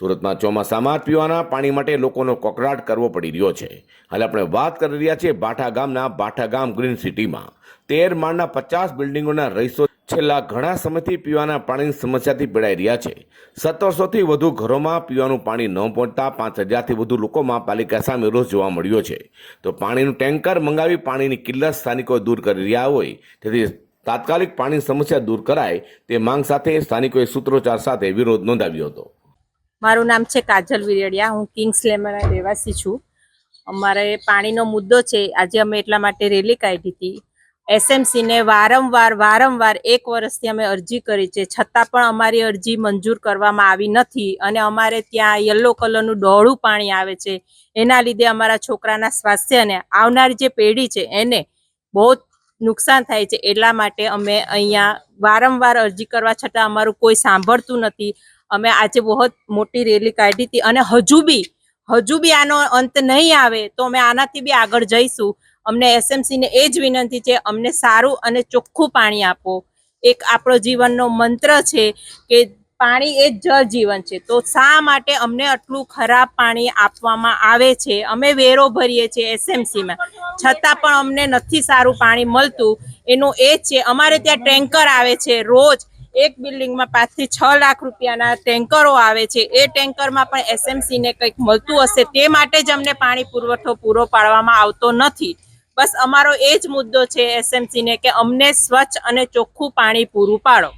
સુરતમાં ચોમાસામાં પીવાના પાણી માટે લોકોનો કોકરાટ કરવો પડી રહ્યો છે. હાલ આપણે વાત કરી રહ્યા છીએ બાઠા ગામના બાઠા ગામ ગ્રીન સિટીમાં. તેર માળના પચાસ બિલ્ડિંગોના રહીશો છેલ્લા ઘણા સમયથી પીવાના પાણીની સમસ્યાથી પીડાઈ રહ્યા છે. સત્તરસોથી વધુ ઘરોમાં પીવાનું પાણી ન પહોંચતા પાંચ હજારથી વધુ લોકોમાં પાલિકા સામે રોષ જોવા મળ્યો છે. તો પાણીનું ટેન્કર મંગાવી પાણીની કિલ્લત સ્થાનિકો દૂર કરી રહ્યા હોય. તેથી તાત્કાલિક પાણીની સમસ્યા દૂર કરાય તે માંગ સાથે સ્થાનિકોએ સૂત્રોચ્ચાર સાથે વિરોધ નોંધાવ્યો હતો. મારું નામ છે કાજલ વિરેડિયા. હું કિંગ્સ લેમના રહેવાસી છું. અમારે પાણીનો મુદ્દો છે. આજે અમે એટલા માટે રેલી કાઢી હતી. એસએમસીને વારંવાર વારંવાર એક વર્ષથી અમે અરજી કરી છે. છતાં પણ અમારી અરજી મંજૂર કરવામાં આવી નથી અને અમારે ત્યાં યલો કલરનું ડોળું પાણી આવે છે. એના લીધે અમારા છોકરાના સ્વાસ્થ્યને આવનારી જે પેઢી છે એને બહુ જ નુકસાન થાય છે એટલા માટે અમે અહીંયા વારંવાર અરજી કરવા છતાં અમારું કોઈ સાંભળતું નથી. અમે આજે બહુ મોટી રેલી કાઢી હતી અને હજુ બી હજુ બી આનો અંત નહીં આવે તો અમે આનાથી બી આગળ જઈશું. અમને એસએમસીને એ જ વિનંતી છે, અમને સારું અને ચોખ્ખું પાણી આપો. એક આપણો જીવનનો મંત્ર છે કે પાણી એ જ જીવન છે. તો શા માટે અમને આટલું ખરાબ પાણી આપવામાં આવે છે? અમે વેરો ભરીએ છીએ એસએમસીમાં છતાં પણ અમને નથી સારું પાણી મળતું. એનું એ છે, અમારે ત્યાં ટેન્કર આવે છે રોજ. એક બિલ્ડિંગમાં પાંચથી છ લાખ રૂપિયાના ટેન્કરો આવે છે. એ ટેન્કરમાં પણ એસએમસીને કંઈક મળતું હશે તે માટે જ અમને પાણી પુરવઠો પૂરો પાડવામાં આવતો નથી. બસ અમારો એ જ મુદ્દો છે એસએમસીને કે અમને સ્વચ્છ અને ચોખ્ખું પાણી પૂરું પાડો.